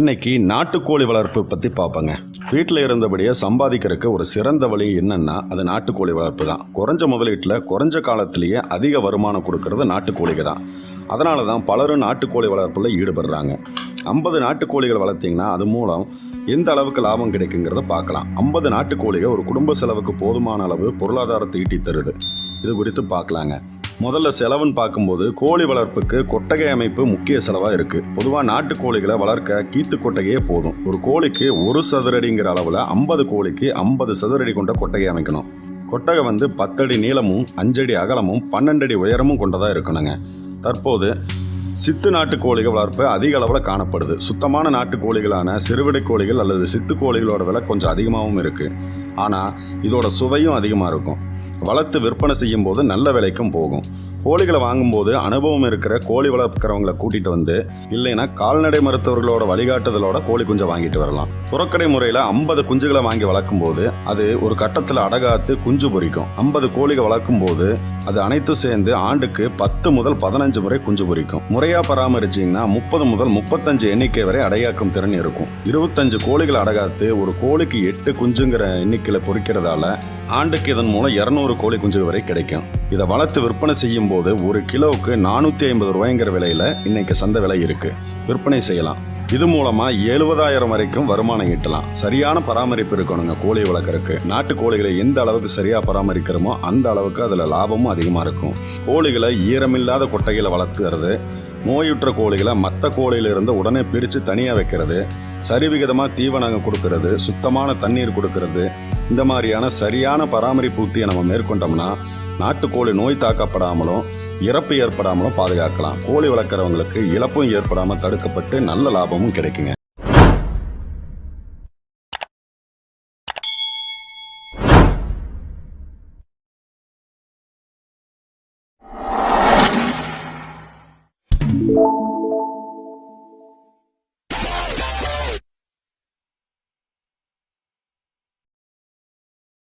இன்னைக்கு நாட்டுக்கோழி வளர்ப்பு பற்றி பார்ப்போங்க. வீட்டில் இருந்தபடியே சம்பாதிக்கிறதுக்கு ஒரு சிறந்த வழி என்னென்னா அது நாட்டுக்கோழி வளர்ப்பு தான். குறைஞ்ச முதலீட்டில் குறைஞ்ச காலத்திலேயே அதிக வருமானம் கொடுக்கறது நாட்டுக்கோழிக்கு தான். அதனால தான் பலரும் நாட்டுக்கோழி வளர்ப்பில் ஈடுபடுறாங்க. ஐம்பது நாட்டுக்கோழிகள் வளர்த்திங்கன்னா அது மூலம் எந்த அளவுக்கு லாபம் கிடைக்குங்கிறத பார்க்கலாம். ஐம்பது நாட்டுக்கோழிகள் ஒரு குடும்ப செலவுக்கு போதுமான அளவு பொருளாதாரத்தை ஈட்டி தருது. இது குறித்து பார்க்கலாங்க. முதல்ல செலவுன்னு பார்க்கும்போது கோழி வளர்ப்புக்கு கொட்டகை அமைப்பு முக்கிய செலவாக இருக்குது பொதுவாக நாட்டு கோழிகளை வளர்க்க கீத்து கொட்டகையே போதும். ஒரு கோழிக்கு ஒரு சதுரடிங்கிற அளவில் ஐம்பது கோழிக்கு ஐம்பது சதுரடி கொண்ட கொட்டகை அமைக்கணும். கொட்டகை வந்து பத்தடி நீளமும் அஞ்சடி அகலமும் பன்னெண்டு அடி உயரமும் கொண்டதாக இருக்கணுங்க. தற்போது சித்து நாட்டு கோழிகள் வளர்ப்பு அதிக அளவில் காணப்படுது. சுத்தமான நாட்டு கோழிகளான சிறுவிடை கோழிகள் அல்லது சித்து கோழிகளோட விலை கொஞ்சம் அதிகமாகவும் இருக்குது ஆனால் இதோட சுவையும் அதிகமாக இருக்கும். வளர்த்து விற்பனை செய்யும் போது நல்ல விலைக்கும் போகும். கோழிகளை வாங்கும்போது அனுபவம் இருக்கிற கோழி வளர்க்குறவங்களை கூட்டிகிட்டு வந்து இல்லைன்னா கால்நடை மருத்துவர்களோட வழிகாட்டுதலோட கோழி குஞ்சை வாங்கிட்டு வரலாம். புறக்கடை முறையில் ஐம்பது குஞ்சுகளை வாங்கி வளர்க்கும் போது அது ஒரு கட்டத்தில் அடகாத்து குஞ்சு பொரிக்கும். ஐம்பது கோழிகள் வளர்க்கும் போது அது அனைத்தும் சேர்ந்து ஆண்டுக்கு பத்து முதல் பதினஞ்சு முறை குஞ்சு பொறிக்கும் முறையாக பராமரிச்சிங்கன்னா முப்பது முதல் முப்பத்தஞ்சு எண்ணிக்கை வரை அடையாக்கும் திறன் இருக்கும். இருபத்தஞ்சு கோழிகள் அடகாத்து ஒரு கோழிக்கு எட்டு குஞ்சுங்கிற எண்ணிக்கையில் பொறிக்கிறதால ஆண்டுக்கு இதன் மூலம் இரநூறு கோழி குஞ்சு வரை கிடைக்கும். இதை வளர்த்து விற்பனை செய்யும் போது ஒரு கிலோவுக்கு நானூற்றி ஐம்பது ரூபாய்ங்கிற விலையில் இன்னைக்கு சந்தை விலை இருக்குது விற்பனை செய்யலாம். இது மூலமாக எழுபதாயிரம் வரைக்கும் வருமானம் ஈட்டலாம். சரியான பராமரிப்பு இருக்கணுங்க கோழி வளர்க்குறதுக்கு. நாட்டு கோழிகளை எந்த அளவுக்கு சரியாக பராமரிக்கிறோமோ அந்த அளவுக்கு அதில் லாபமும் அதிகமாக இருக்கும். கோழிகளை ஈரமில்லாத கொட்டைகளை வளர்த்துறது நோயுற்ற கோழிகளை மற்ற கோழியிலிருந்து உடனே பிரித்து தனியாக வைக்கிறது சரிவிகிதமாக தீவனங்கள் கொடுக்கறது சுத்தமான தண்ணீர் கொடுக்கறது இந்த மாதிரியான சரியான பராமரிப்பு உத்தியை நம்ம மேற்கொண்டோம்னா நாட்டுக்கோழி நோய் தாக்கப்படாமலும் இறப்பு ஏற்படாமலும் பாதுகாக்கலாம். கோழி வளர்க்குறவங்களுக்கு இழப்பும் ஏற்படாமல் தடுக்கப்பட்டு நல்ல லாபமும் கிடைக்குங்க.